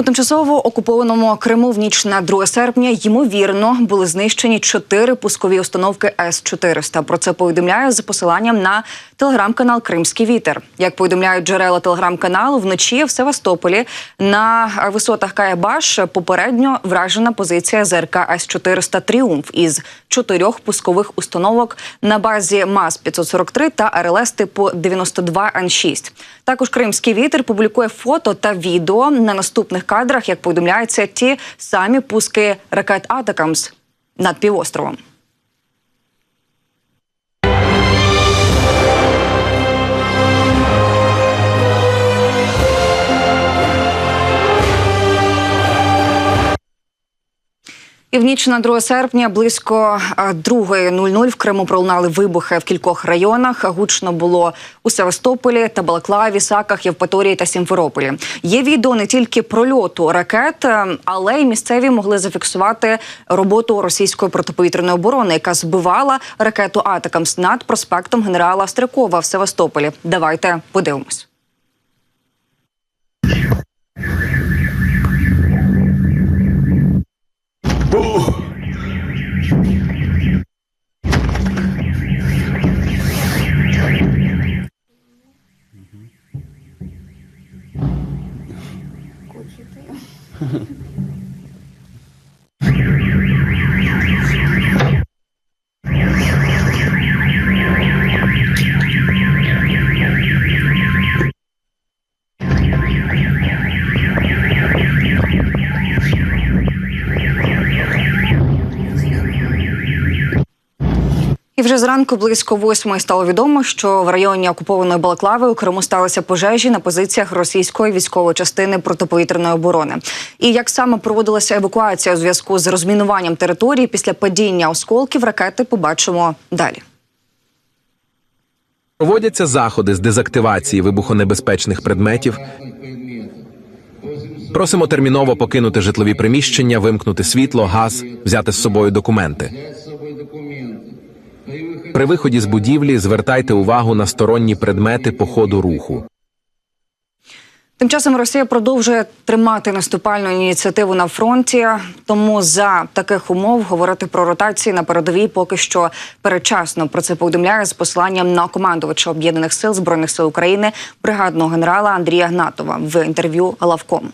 У тимчасово окупованому Криму в ніч на 2 серпня ймовірно були знищені чотири пускові установки С 400 Про це повідомляє з посиланням на телеграм-канал Кримський вітер. Як повідомляють джерела телеграм-каналу, вночі в Севастополі на висотах Каябаш попередньо вражена позиція ЗРК С 400 Тріумф із чотирьох пускових установок на базі МАЗ 543 та РЛС типу 92 Н6. Також Кримський вітер публікує фото та відео на наступних кадрах, як повідомляється, ті самі пуски ракет Атакамс над півостровом. І в ніч на 2 серпня близько е, 2.00 в Криму пролунали вибухи в кількох районах. Гучно було у Севастополі, Табалаклаві, Саках, Євпаторії та Сімферополі. Є відео не тільки прольоту ракет, е, але й місцеві могли зафіксувати роботу російської протиповітряної оборони, яка збивала ракету Атакамс над проспектом генерала Стрякова в Севастополі. Давайте подивимось. Oh. І вже зранку близько восьмої стало відомо, що в районі окупованої Балаклави у Криму сталися пожежі на позиціях російської військової частини протиповітряної оборони. І як саме проводилася евакуація у зв'язку з розмінуванням території після падіння осколків ракети, побачимо далі. Проводяться заходи з дезактивації вибухонебезпечних предметів. Просимо терміново покинути житлові приміщення, вимкнути світло, газ, взяти з собою документи. При виході з будівлі звертайте увагу на сторонні предмети по ходу руху. Тим часом Росія продовжує тримати наступальну ініціативу на фронті. Тому за таких умов говорити про ротації на передовій поки що передчасно. Про це повідомляє з посиланням на командувача об'єднаних сил збройних сил України бригадного генерала Андрія Гнатова в інтерв'ю Лавком.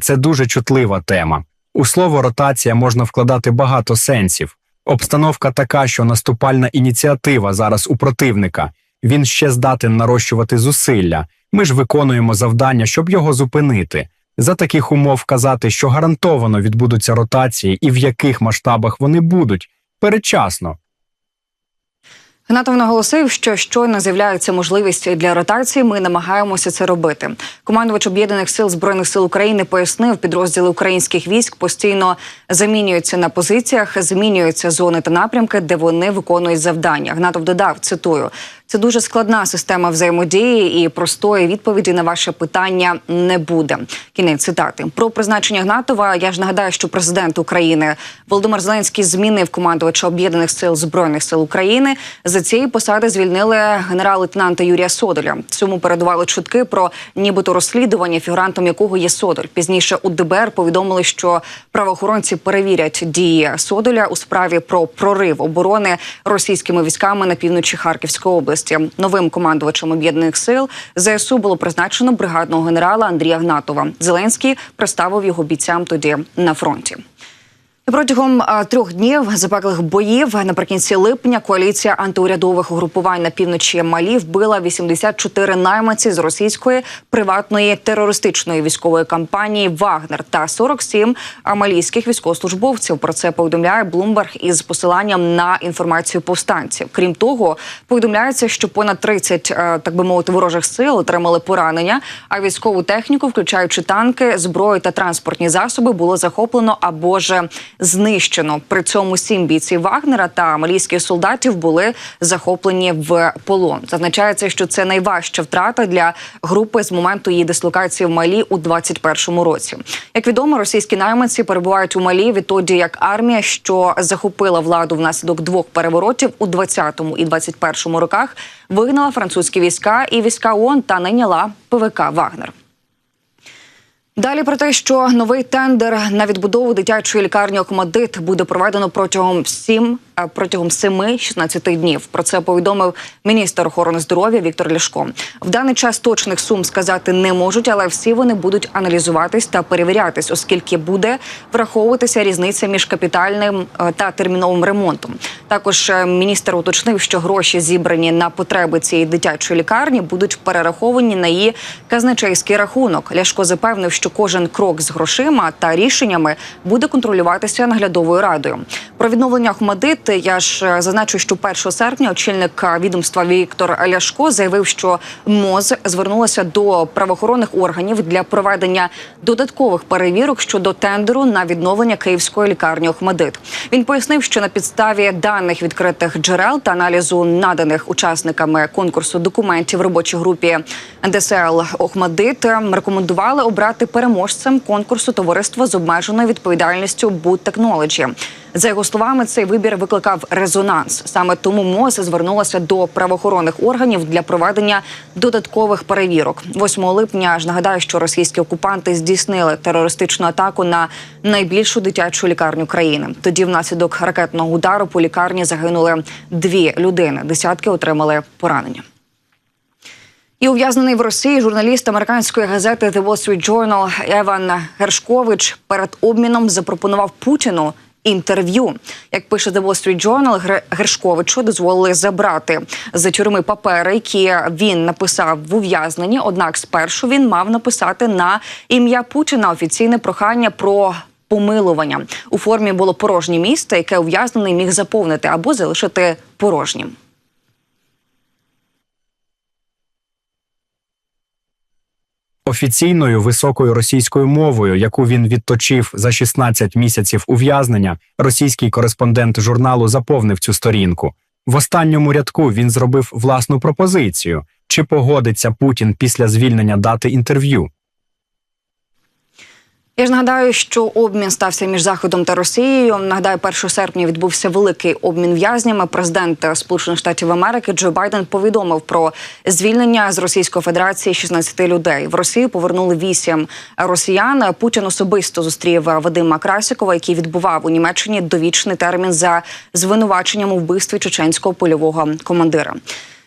Це дуже чутлива тема. У слово ротація можна вкладати багато сенсів. Обстановка така, що наступальна ініціатива зараз у противника. Він ще здатен нарощувати зусилля. Ми ж виконуємо завдання, щоб його зупинити. За таких умов казати, що гарантовано відбудуться ротації і в яких масштабах вони будуть передчасно. Гнатов наголосив, що щойно з'являється можливість для ротації. Ми намагаємося це робити. Командувач об'єднаних сил збройних сил України пояснив, підрозділи українських військ постійно замінюються на позиціях, змінюються зони та напрямки, де вони виконують завдання. Гнатов додав цитую. Це дуже складна система взаємодії і простої відповіді на ваше питання не буде. Кінець цитати про призначення Гнатова. Я ж нагадаю, що президент України Володимир Зеленський змінив командувача об'єднаних сил збройних сил України. За цієї посади звільнили генерал-лейтенанта Юрія Содоля. Цьому передували чутки про нібито розслідування, фігурантом якого є Содоль. Пізніше у ДБР повідомили, що правоохоронці перевірять дії Содоля у справі про прорив оборони російськими військами на півночі Харківської області. Новим командувачем об'єднаних сил ЗСУ було призначено бригадного генерала Андрія Гнатова. Зеленський представив його бійцям тоді на фронті. Протягом трьох днів запеклих боїв наприкінці липня коаліція антиурядових угрупувань на півночі Малі вбила 84 найманці з російської приватної терористичної військової кампанії Вагнер та 47 малійських військовослужбовців. Про це повідомляє Блумберг із посиланням на інформацію повстанців. Крім того, повідомляється, що понад 30, е, так би мовити, ворожих сил отримали поранення. А військову техніку, включаючи танки, зброю та транспортні засоби, було захоплено або ж знищено. При цьому сім бійців Вагнера та малійських солдатів були захоплені в полон. Зазначається, що це найважча втрата для групи з моменту її дислокації в Малі у 2021 році. Як відомо, російські найманці перебувають у Малі відтоді, як армія, що захопила владу внаслідок двох переворотів у 20-му і 21-му роках, вигнала французькі війська і війська ООН та найняла ПВК Вагнер. Далі про те, що новий тендер на відбудову дитячої лікарні Охмадит буде проведено протягом 7, е, протягом 7-16 днів. Про це повідомив міністр охорони здоров'я Віктор Ляшко. В даний час точних сум сказати не можуть, але всі вони будуть аналізуватись та перевірятись, оскільки буде враховуватися різниця між капітальним е, та терміновим ремонтом. Також е, міністр уточнив, що гроші зібрані на потреби цієї дитячої лікарні будуть перераховані на її казначейський рахунок. Ляшко запевнив, що кожен крок з грошима та рішеннями буде контролюватися наглядовою радою. Про відновлення Ахмадит я ж е, зазначу, що 1 серпня очільник е, відомства Віктор Ляшко заявив, що МОЗ звернулася до правоохоронних органів для проведення додаткових перевірок щодо тендеру на відновлення київської лікарні Охмадит. Він пояснив, що на підставі даних відкритих джерел та аналізу наданих учасниками конкурсу документів робочій групі НДСЛ Охмадит рекомендували обрати переможцем конкурсу товариство з обмеженою відповідальністю Boot Technology. За його словами, цей вибір викликав резонанс. Саме тому МОЗ звернулася до правоохоронних органів для проведення додаткових перевірок. 8 липня ж нагадаю, що російські окупанти здійснили терористичну атаку на найбільшу дитячу лікарню країни. Тоді, внаслідок ракетного удару, по лікарні загинули дві людини. Десятки отримали поранення. І ув'язнений в Росії журналіст американської газети The Wall Street Journal Еван Гершкович перед обміном запропонував Путіну інтерв'ю. Як пише The Wall Street Journal, Гершковичу дозволили забрати з тюрми папери, які він написав в ув'язненні. Однак спершу він мав написати на ім'я Путіна офіційне прохання про. Помилування у формі було порожнє місце, яке ув'язнений міг заповнити або залишити порожнім. Офіційною високою російською мовою, яку він відточив за 16 місяців ув'язнення, російський кореспондент журналу заповнив цю сторінку. В останньому рядку він зробив власну пропозицію: чи погодиться Путін після звільнення дати інтерв'ю. Я ж нагадаю, що обмін стався між заходом та Росією. Нагадаю, 1 серпня відбувся великий обмін в'язнями. Президент Сполучених Штатів Америки Джо Байден повідомив про звільнення з Російської Федерації 16 людей. В Росію повернули 8 росіян. Путін особисто зустрів Вадима Красікова, який відбував у Німеччині довічний термін за звинуваченням у вбивстві чеченського польового командира.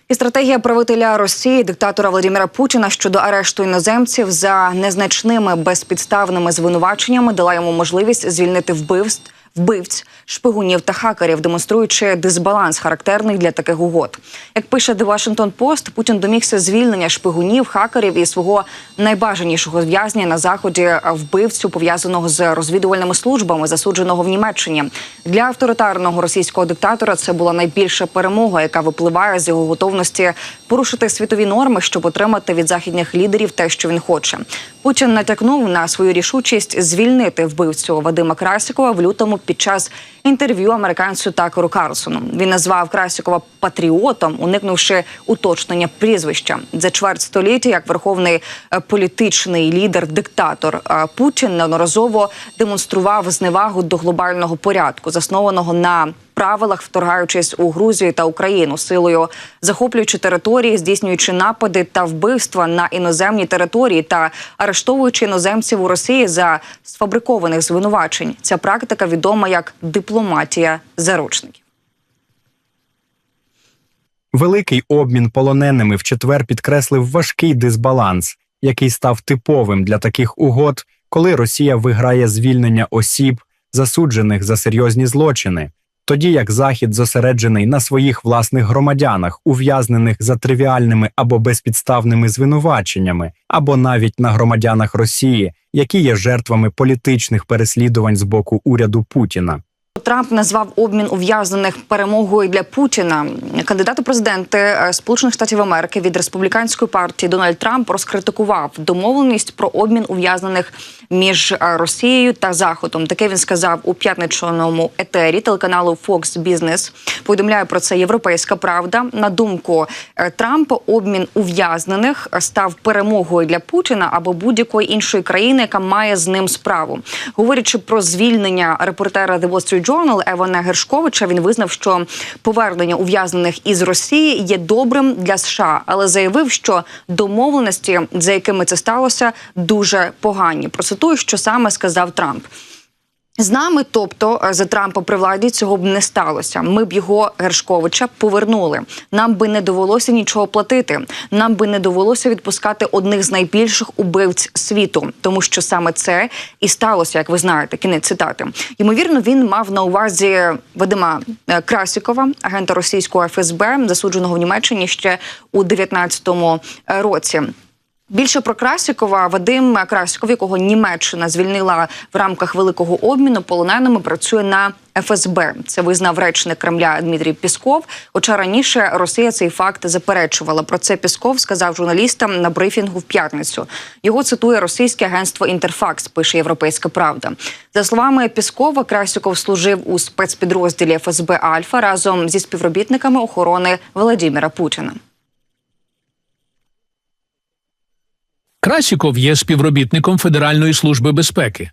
І стратегія правителя Росії, диктатора Владимира Путіна щодо арешту іноземців за незначними безпідставними звинуваченнями дала йому можливість звільнити вбивств. Вбивць, шпигунів та хакерів, демонструючи дисбаланс, характерний для таких угод. Як пише The Washington Post, Путін домігся звільнення шпигунів, хакерів і свого найбажанішого зв'язня на заході вбивцю, пов'язаного з розвідувальними службами, засудженого в Німеччині. Для авторитарного російського диктатора це була найбільша перемога, яка випливає з його готовності порушити світові норми, щоб отримати від західних лідерів те, що він хоче. Путін натякнув на свою рішучість звільнити вбивцю Вадима Красікова в лютому під час інтерв'ю американцю Такеру Карлсону. Він назвав Красікова патріотом, уникнувши уточнення прізвища за чверть століття, як верховний е, політичний лідер-диктатор. е, Путін неодноразово демонстрував зневагу до глобального порядку, заснованого на правилах, вторгаючись у Грузію та Україну силою, захоплюючи території, здійснюючи напади та вбивства на іноземні території та арештовуючи іноземців у Росії за сфабрикованих звинувачень. Ця практика відома як дипломатія заручників. Великий обмін полоненими в четвер підкреслив важкий дисбаланс, який став типовим для таких угод, коли Росія виграє звільнення осіб, засуджених за серйозні злочини, тоді як Захід зосереджений на своїх власних громадянах, ув'язнених за тривіальними або безпідставними звинуваченнями, або навіть на громадянах Росії, які є жертвами політичних переслідувань з боку уряду Путіна. Трамп назвав обмін ув'язнених перемогою для Путіна. Кандидат у президенти е, Сполучених Штатів Америки від республіканської партії Дональд Трамп розкритикував домовленість про обмін ув'язнених між е, Росією та Заходом. Таке він сказав у п'ятничному етері телеканалу Fox Business. Повідомляє про це Європейська Правда. На думку е, Трампа, обмін ув'язнених став перемогою для Путіна або будь-якої іншої країни, яка має з ним справу. Говорячи про звільнення репортера The Wall Street Journal, Journal Евана Гершковича він визнав, що повернення ув'язнених із Росії є добрим для США, але заявив, що домовленості, за якими це сталося, дуже погані. Процитую, що саме сказав Трамп. З нами, тобто е, за Трампа при владі, цього б не сталося. Ми б його Гершковича повернули. Нам би не довелося нічого платити. Нам би не довелося відпускати одних з найбільших убивць світу, тому що саме це і сталося, як ви знаєте. Кінець цитати. Ймовірно, він мав на увазі Вадима е, Красікова, агента російського ФСБ, засудженого в Німеччині ще у 19-му році. Більше про Красікова Вадим Красіков, якого Німеччина звільнила в рамках великого обміну полоненими, працює на ФСБ. Це визнав речник Кремля Дмитрій Пісков. Хоча раніше Росія цей факт заперечувала. Про це Пісков сказав журналістам на брифінгу в п'ятницю. Його цитує російське агентство Інтерфакс. Пише Європейська Правда. За словами Піскова, Красіков служив у спецпідрозділі ФСБ Альфа разом зі співробітниками охорони Володимира Путіна. Красіков є співробітником Федеральної служби безпеки.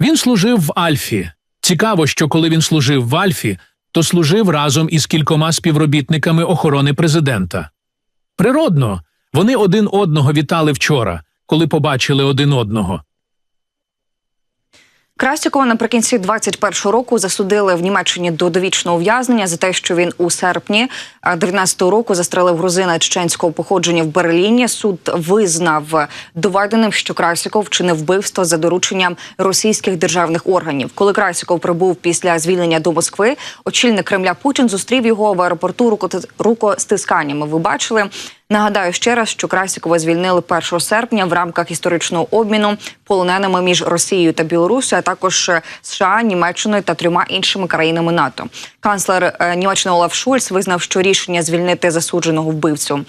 Він служив в Альфі. Цікаво, що коли він служив в Альфі, то служив разом із кількома співробітниками охорони президента. Природно, вони один одного вітали вчора, коли побачили один одного. Красікова наприкінці 21-го року засудили в Німеччині до довічного ув'язнення за те, що він у серпні 19-го року застрелив грузина чеченського походження в Берліні. Суд визнав доведеним, що Красіков вчинив вбивство за дорученням російських державних органів. Коли Красіков прибув після звільнення до Москви, очільник Кремля Путін зустрів його в аеропорту руко- рукостисканнями. Ви бачили. Нагадаю ще раз, що Красікова звільнили 1 серпня в рамках історичного обміну полоненими між Росією та Білорусією, а також е, США, Німеччиною та трьома іншими країнами НАТО. Канцлер е, Німеччини Олаф Шольц визнав, що рішення звільнити засудженого вбивцю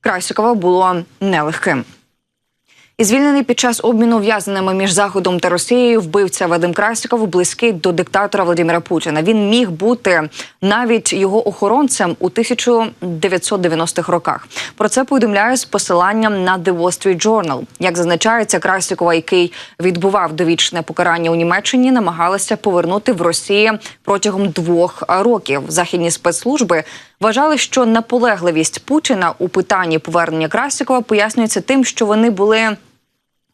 Красікова було нелегким. І звільнений під час обміну ув'язненими між Заходом та Росією вбивця Вадим Красіков близький до диктатора Володимира Путіна. Він міг бути навіть його охоронцем у 1990-х роках. Про це повідомляє з посиланням на The Wall Street Journal. Як зазначається, Красікова, який відбував довічне покарання у Німеччині, намагалися повернути в Росії протягом двох років. Західні спецслужби вважали, що наполегливість Путіна у питанні повернення Красікова пояснюється тим, що вони були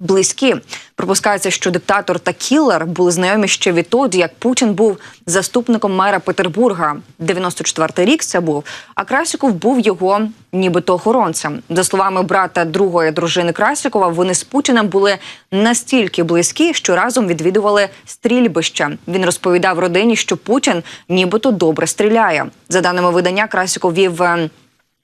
близькі. Припускається, що диктатор та кілер були знайомі ще відтоді, як Путін був заступником мера Петербурга. 94-й рік це був. А Красіков був його нібито охоронцем. За словами брата другої дружини Красікова, вони з Путіним були настільки близькі, що разом відвідували стрільбища. Він розповідав родині, що Путін нібито добре стріляє. За даними видання, Красіков вів.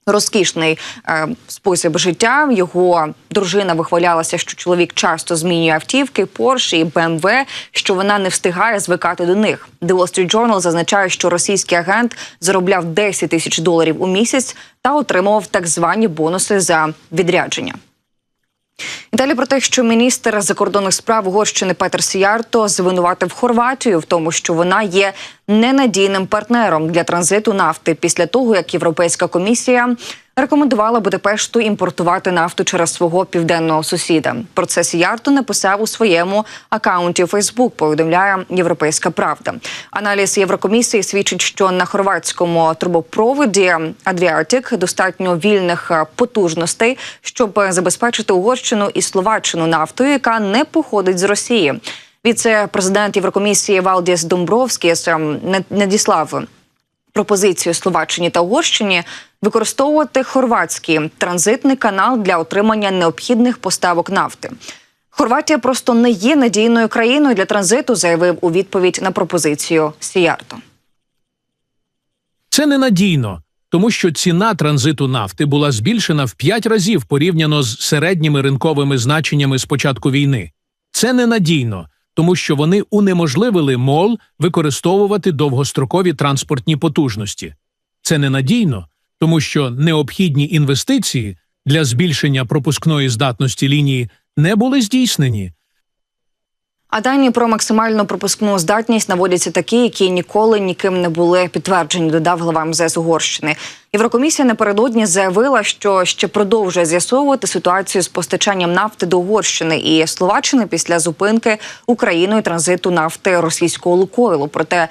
Розкішний е, спосіб життя. Його дружина вихвалялася, що чоловік часто змінює автівки, порші і БМВ, що вона не встигає звикати до них. The Wall Street Journal зазначає, що російський агент заробляв 10 тисяч доларів у місяць та отримував так звані бонуси за відрядження. І далі про те, що міністр закордонних справ Угорщини Петер Сіярто звинуватив Хорватію в тому, що вона є ненадійним партнером для транзиту нафти після того, як Європейська комісія рекомендувала Будапешту імпортувати нафту через свого південного сусіда. Про це Сіярто написав у своєму акаунті Фейсбук. Повідомляє Європейська Правда. Аналіз Єврокомісії свідчить, що на хорватському трубопроводі Адріатик достатньо вільних е, потужностей, щоб забезпечити Угорщину і Словаччину нафтою, яка не походить з Росії. Віце-президент Єврокомісії Валдіс Домбровськіс ем, надіслав пропозицію Словаччині та Угорщині використовувати хорватський транзитний канал для отримання необхідних поставок нафти. Хорватія просто не є надійною країною для транзиту, заявив у відповідь на пропозицію Сіярто. Це ненадійно, тому що ціна транзиту нафти була збільшена в 5 разів порівняно з середніми ринковими значеннями з початку війни. Це ненадійно, тому що вони унеможливили МОЛ використовувати довгострокові транспортні потужності. Це ненадійно, тому що необхідні інвестиції для збільшення пропускної здатності лінії не були здійснені. А дані про максимальну пропускну здатність наводяться такі, які ніколи ніким не були підтверджені. Додав глава МЗС Угорщини. Єврокомісія напередодні заявила, що ще продовжує з'ясовувати ситуацію з постачанням нафти до Угорщини і Словаччини після зупинки Україною транзиту нафти російського Лукойлу. Проте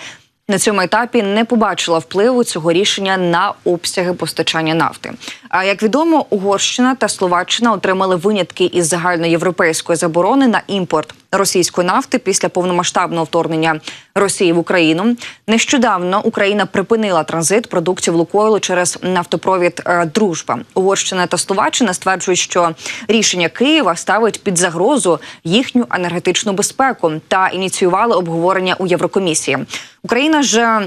на цьому етапі не побачила впливу цього рішення на обсяги постачання нафти. А як відомо, Угорщина та Словаччина отримали винятки із загальноєвропейської заборони на імпорт російської нафти після повномасштабного вторгнення Росії в Україну. Нещодавно Україна припинила транзит продуктів Лукойлу через нафтопровід е, Дружба. Угорщина та Словаччина стверджують, що рішення Києва ставить під загрозу їхню енергетичну безпеку та ініціювали обговорення у Єврокомісії. Україна ж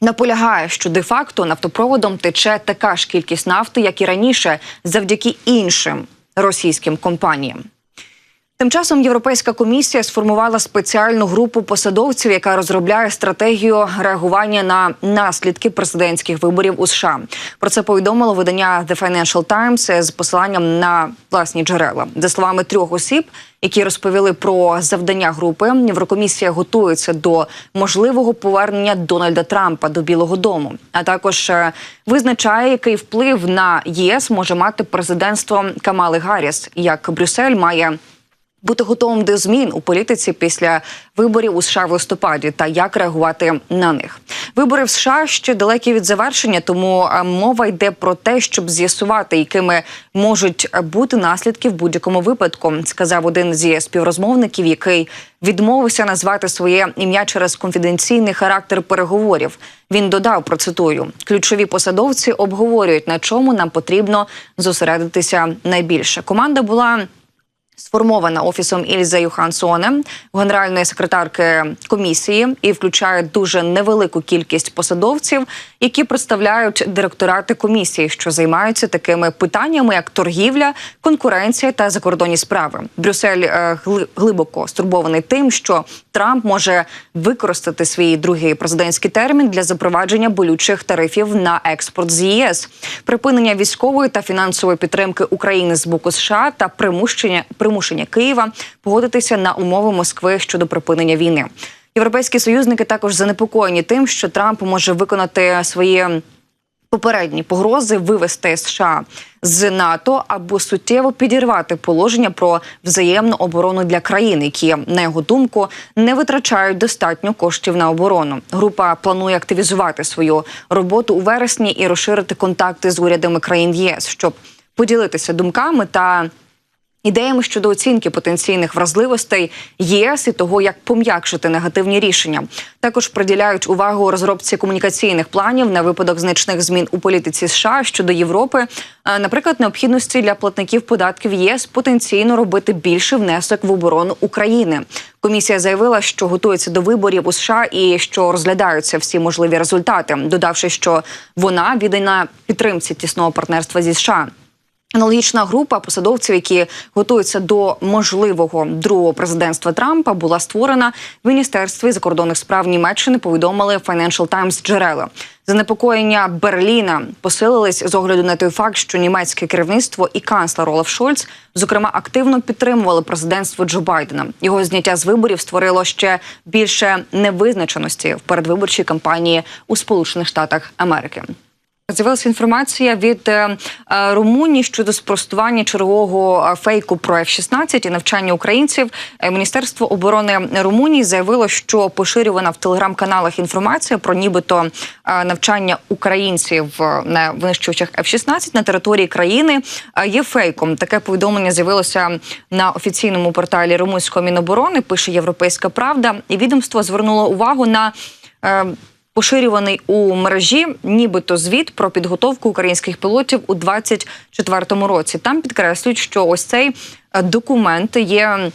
наполягає, що де-факто нафтопроводом тече така ж кількість нафти, як і раніше, завдяки іншим російським компаніям. Тим часом Європейська комісія сформувала спеціальну групу посадовців, яка розробляє стратегію реагування на наслідки президентських виборів у США. Про це повідомило видання The Financial Times з посиланням на власні джерела. За словами трьох осіб, які розповіли про завдання групи, Єврокомісія готується до можливого повернення Дональда Трампа до Білого Дому, а також е, визначає, який вплив на ЄС може мати президентство Камали Гарріс, як Брюссель має бути готовим до змін у політиці після виборів у США в листопаді та як реагувати на них. Вибори в США ще далекі від завершення, тому е, мова йде про те, щоб з'ясувати, якими можуть бути наслідки в будь-якому випадку, сказав один зі співрозмовників, який відмовився назвати своє ім'я через конфіденційний характер переговорів. Він додав процитую: ключові посадовці обговорюють на чому нам потрібно зосередитися найбільше. Команда була сформована офісом Ільзи Юхансоне, генеральної секретарки комісії, і включає дуже невелику кількість посадовців, які представляють директорати комісії, що займаються такими питаннями, як торгівля, конкуренція та закордонні справи. Брюссель е, гли- глибоко стурбований тим, що Трамп може використати свій другий президентський термін для запровадження болючих тарифів на експорт з ЄС, припинення військової та фінансової підтримки України з боку США та примушення примушення Києва погодитися на умови Москви щодо припинення війни. Європейські союзники також занепокоєні тим, що Трамп може виконати свої попередні погрози вивести США з НАТО або суттєво підірвати положення про взаємну оборону для країн, які на його думку не витрачають достатньо коштів на оборону. Група планує активізувати свою роботу у вересні і розширити контакти з урядами країн ЄС, щоб поділитися думками та ідеями щодо оцінки потенційних вразливостей ЄС і того, як пом'якшити негативні рішення. Також приділяють увагу розробці комунікаційних планів на випадок значних змін у політиці США щодо Європи, Е, наприклад, необхідності для платників податків ЄС потенційно робити більший внесок в оборону України. Комісія заявила, що готується до виборів у США і що розглядаються всі можливі результати, додавши, що вона віддана підтримці тісного партнерства зі США. Аналогічна група посадовців, які готуються до можливого другого президентства Трампа, була створена в міністерстві закордонних справ Німеччини. Повідомили Financial Times джерела. Занепокоєння Берліна посилились з огляду на той факт, що німецьке керівництво і канцлер Олаф Шольц, зокрема, активно підтримували президентство Джо Байдена. Його зняття з виборів створило ще більше невизначеності в передвиборчій кампанії у Сполучених Штатах Америки. З'явилася інформація від е, е, Румунії щодо спростування чергового е, фейку про F-16 і навчання українців. Міністерство оборони Румунії заявило, що поширювана в телеграм-каналах інформація про нібито навчання українців на винищувачах F-16 на території країни є фейком. Таке повідомлення з'явилося на офіційному порталі Румунського міноборони. Пише Європейська Правда, і відомство звернуло увагу на. Поширюваний у мережі, нібито звіт про підготовку українських пілотів у 2024 році. Там підкреслюють, що ось цей е, документ є.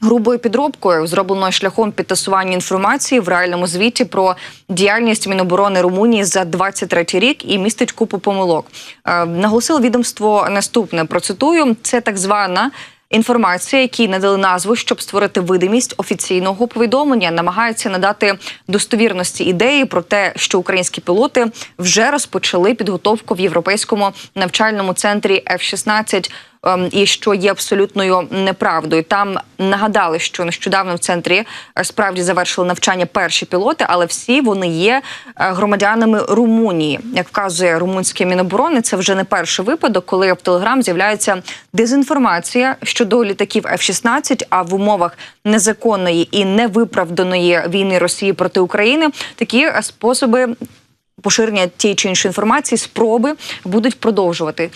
Грубою підробкою зробленою шляхом підтасування інформації в реальному звіті про діяльність Міноборони Румунії за 23 рік і містить купу помилок. Е, наголосило відомство наступне. Процитую: це так звана Інформація, якій надали назву, щоб створити видимість офіційного повідомлення, намагається надати достовірності ідеї про те, що українські пілоти вже розпочали підготовку в європейському навчальному центрі F-16. ем, і що є абсолютною неправдою. Там нагадали, що нещодавно в центрі е, справді завершили навчання перші пілоти, але всі вони є е, громадянами Румунії. Як вказує румунське міноборони, це вже не перший випадок, коли в Телеграм з'являється дезінформація щодо літаків F-16, а в умовах незаконної і невиправданої війни Росії проти України такі е, способи поширення тієї чи іншої інформації, спроби будуть продовжувати.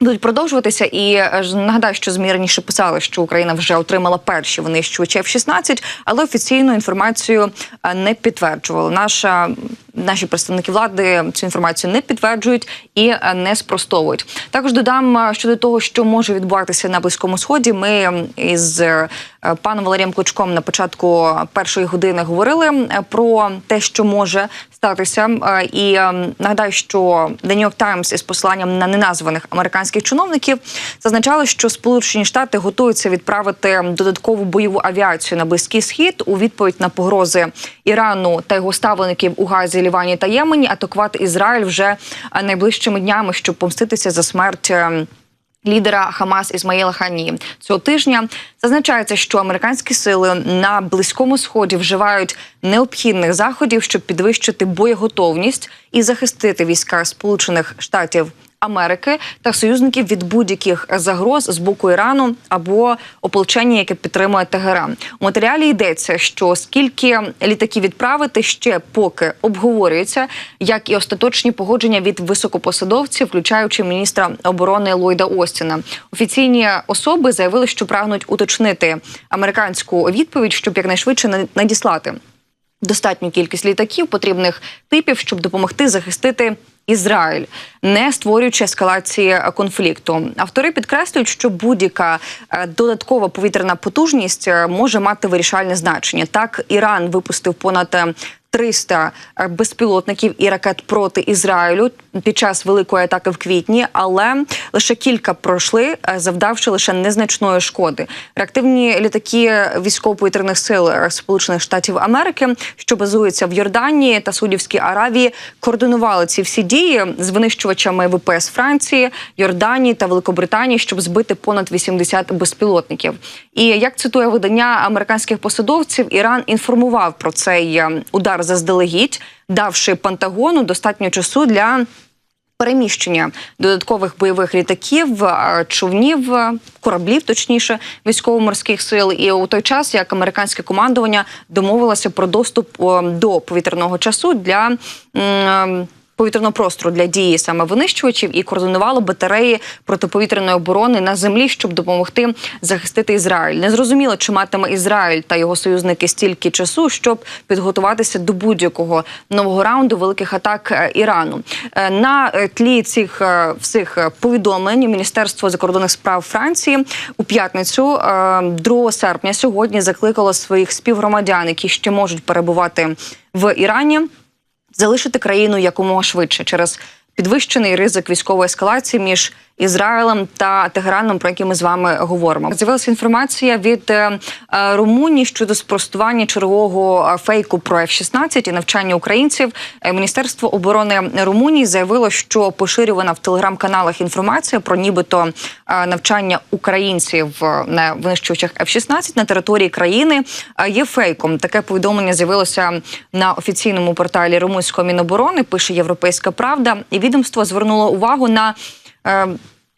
Будуть продовжуватися, і е, нагадаю, що ЗМІ раніше писали, що Україна вже отримала перші винищувачі F-16, але офіційну інформацію е, не підтверджували. Наша наші представники влади цю інформацію не підтверджують і е, не спростовують. Також додам щодо того, що може відбуватися на близькому сході. Ми із паном Валерієм Клочком на початку першої години говорили про те, що може статися. І нагадаю, що The New York Times із посиланням на неназваних американських чиновників зазначали, що Сполучені Штати готуються відправити додаткову бойову авіацію на близький схід у відповідь на погрози Ірану та його ставлеників у Газі, Лівані та Ємені атакувати Ізраїль вже найближчими днями, щоб помститися за смерть. е, Лідера Хамас Ісмаїла Хані цього тижня зазначається, що американські сили на близькому сході вживають необхідних заходів, щоб підвищити боєготовність і захистити війська Сполучених Штатів Америки та союзників від будь-яких загроз з боку Ірану або ополчення, яке підтримує Тегеран. У матеріалі йдеться, що скільки літаків відправити ще поки обговорюється, як і остаточні погодження від високопосадовців, включаючи міністра оборони Ллойда Остіна. Офіційні особи заявили, що прагнуть уточнити американську відповідь, щоб якнайшвидше на- надіслати достатню кількість літаків потрібних типів, щоб допомогти захистити Ізраїль, не створюючи ескалації конфлікту. Автори підкреслюють, що будь-яка е, додаткова повітряна потужність е, може мати вирішальне значення. Так, Іран випустив понад е, 300 безпілотників і ракет проти Ізраїлю під час великої атаки в квітні, але лише кілька пройшли, е, завдавши лише незначної шкоди. Реактивні літаки військово-повітряних сил е, Сполучених Штатів Америки, що базуються в Йорданії та Саудівській Аравії, координували ці всі дії з винищувачами ВПС Франції, Йорданії та Великобританії, щоб збити понад 80 безпілотників. І як цитує видання американських посадовців, Іран інформував про цей е, удар заздалегідь, давши Пентагону достатньо часу для. Переміщення додаткових бойових літаків, е, човнів, е, кораблів, точніше, військово-морських сил, і у той час як американське командування домовилося про доступ е, до повітряного часу для м, повітряного простору для дії саме винищувачів і координувало батареї протиповітряної оборони на землі, щоб допомогти захистити Ізраїль. Незрозуміло, чи матиме Ізраїль та його союзники стільки часу, щоб підготуватися до будь-якого нового раунду великих атак е, Ірану. Е, На е, тлі цих всіх повідомлень Міністерство закордонних справ Франції у п'ятницю, е, 2 серпня, сьогодні закликало своїх співгромадян, які ще можуть перебувати в Ірані залишити країну якомога швидше через підвищений ризик військової ескалації між Ізраїлем та Тегераном, про який ми з вами говоримо. З'явилася інформація від е, е, Румунії щодо спростування чергового е, фейку про F-16 і навчання українців. Міністерство оборони Румунії заявило, що поширювана в телеграм-каналах інформація про нібито навчання українців на винищувачах F-16 на території країни є фейком. Таке повідомлення з'явилося на офіційному порталі румунського міноборони. Пише Європейська Правда, і відомство звернуло увагу на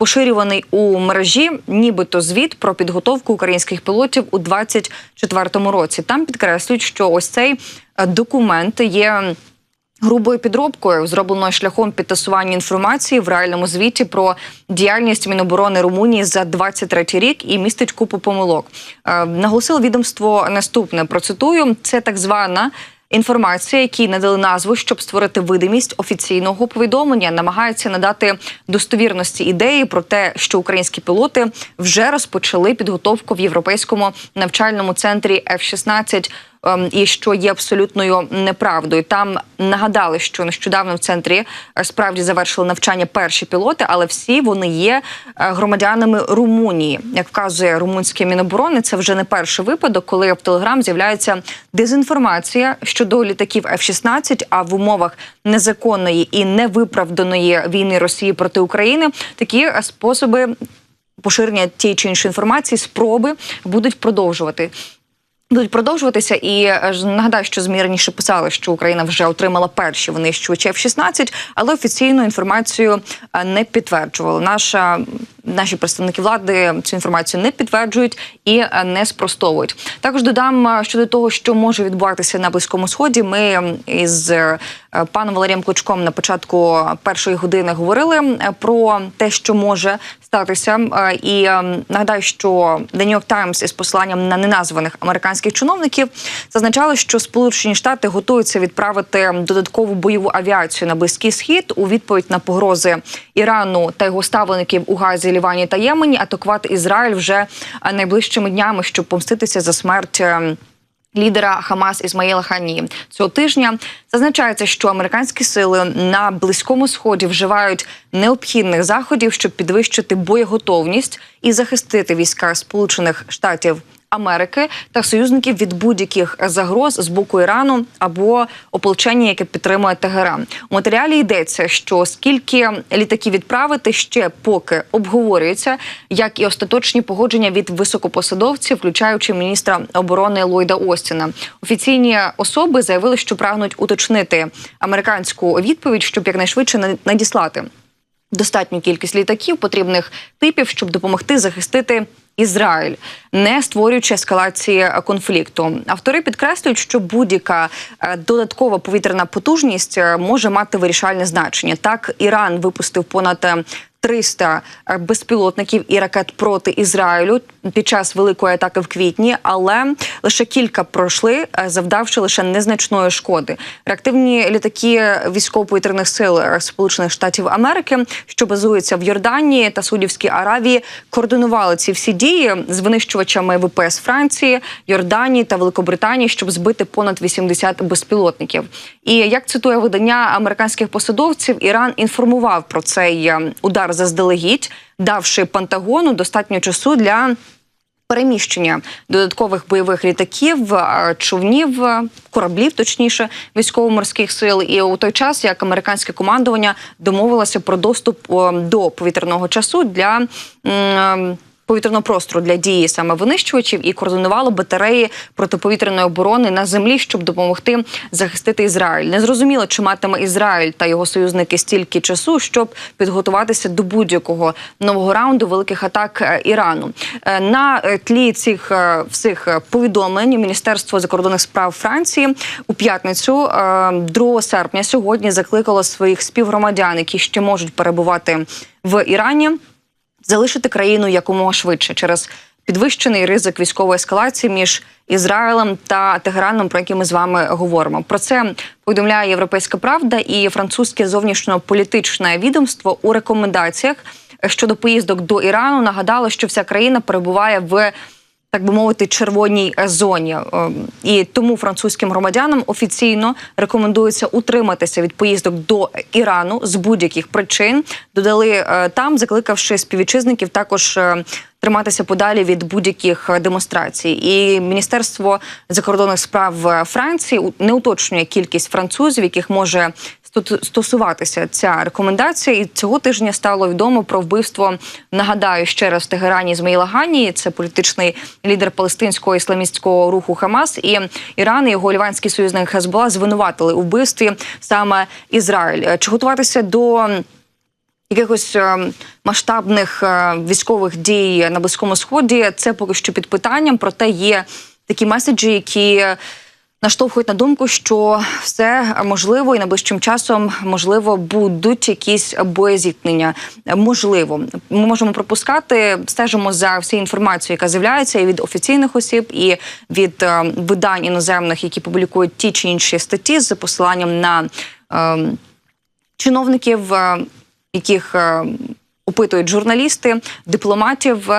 поширюваний у мережі, нібито звіт про підготовку українських пілотів у 2024 році. Там підкреслюють, що ось цей е, документ є. Грубою підробкою зробленою шляхом підтасування інформації в реальному звіті про діяльність Міноборони Румунії за 23 рік і містить купу помилок. Е, наголосило відомство наступне. Процитую: це так звана. Інформація, якій надали назву, щоб створити видимість офіційного повідомлення, намагається надати достовірності ідеї про те, що українські пілоти вже розпочали підготовку в європейському навчальному центрі F-16. ем, і що є абсолютною неправдою. Там нагадали, що нещодавно в центрі е, справді завершили навчання перші пілоти, але всі вони є е, громадянами Румунії. Як вказує румунське міноборони, це вже не перший випадок, коли в Телеграм з'являється дезінформація щодо літаків F-16, а в умовах незаконної і невиправданої війни Росії проти України такі е, способи поширення тієї чи іншої інформації, спроби будуть продовжувати. Будуть продовжуватися, і е, нагадаю, що ЗМІ раніше писали, що Україна вже отримала перші винищувачі F-16, але офіційну інформацію е, не підтверджували. Наша наші представники влади цю інформацію не підтверджують і е, не спростовують. Також додам е, щодо того, що може відбуватися на близькому сході. Ми із е, паном Валерієм Клочком на початку першої години говорили про те, що може статися. І нагадаю, що The New York Times із посиланням на неназваних американських чиновників зазначали, що Сполучені Штати готуються відправити додаткову бойову авіацію на близький схід у відповідь на погрози Ірану та його ставлеників у Газі, Лівані та Ємені атакувати Ізраїль вже е, найближчими днями, щоб помститися за смерть. е, Лідера Хамас Ізмаїла Ханії цього тижня зазначається, що американські сили на близькому сході вживають необхідних заходів, щоб підвищити боєготовність і захистити війська Сполучених Штатів Америки та союзників від будь-яких загроз з боку Ірану або ополчення, яке підтримує Тегеран. У матеріалі йдеться, що скільки літаків відправити ще поки обговорюється, як і остаточні погодження від високопосадовців, включаючи міністра оборони Ллойда Остіна. Офіційні особи заявили, що прагнуть уточнити американську відповідь, щоб якнайшвидше на- надіслати достатню кількість літаків потрібних типів, щоб допомогти захистити Ізраїль, не створюючи ескалації конфлікту. Автори підкреслюють, що будь-яка е, додаткова повітряна потужність е, може мати вирішальне значення. Так, Іран випустив понад е, 300 безпілотників і ракет проти Ізраїлю під час великої атаки в квітні, але лише кілька пройшли, е, завдавши лише незначної шкоди. Реактивні літаки військово-повітряних сил е, Сполучених Штатів Америки, що базуються в Йорданії та Саудівській Аравії, координували ці всі дії з винищувачами ВПС Франції, Йорданії та Великобританії, щоб збити понад 80 безпілотників. І як цитує видання американських посадовців, Іран інформував про цей е, удар заздалегідь, давши Пентагону достатньо часу для переміщення додаткових бойових літаків, човнів, кораблів, точніше, військово-морських сил. І у той час, як американське командування домовилося про доступ до повітряного часу для. Повітряного простору для дії саме винищувачів і координувало батареї протиповітряної оборони на землі, щоб допомогти захистити Ізраїль. Незрозуміло, чи матиме Ізраїль та його союзники стільки часу, щоб підготуватися до будь-якого нового раунду великих атак е, Ірану. Е, На е, тлі цих всіх повідомлень Міністерство закордонних справ Франції у п'ятницю, е, 2 серпня, сьогодні закликало своїх співгромадян, які ще можуть перебувати в Ірані залишити країну якомога швидше через підвищений ризик військової ескалації між Ізраїлем та Тегераном, про які ми з вами говоримо. Про це повідомляє Європейська Правда і французьке зовнішньополітичне відомство у рекомендаціях щодо поїздок до Ірану нагадало, що вся країна перебуває в так би мовити, червоній е, зоні, Е, і тому французьким громадянам офіційно рекомендується утриматися від поїздок до Ірану з будь-яких причин. Додали е, там, закликавши співвітчизників також. Триматися подалі від будь-яких демонстрацій, і міністерство закордонних справ Франції не уточнює кількість французів, яких може стосуватися ця рекомендація. І цього тижня стало відомо про вбивство. Нагадаю ще раз Тегерані Ізмаїла Гані. Це політичний лідер палестинського ісламістського руху Хамас. І Іран і його ліванський союзник Хезбола звинуватили у вбивстві саме Ізраїль. Е, Чи готуватися до якихось е, масштабних е, військових дій на близькому сході? Це поки що під питанням. Проте є такі меседжі, які наштовхують на думку, що все можливо і найближчим часом можливо будуть якісь боєзіткнення. Можливо, ми можемо пропускати, стежимо за всією інформацією, яка з'являється і від офіційних осіб, і від е, видань іноземних, які публікують ті чи інші статті з посиланням на. е, чиновників, е, яких е, опитують журналісти, дипломатів.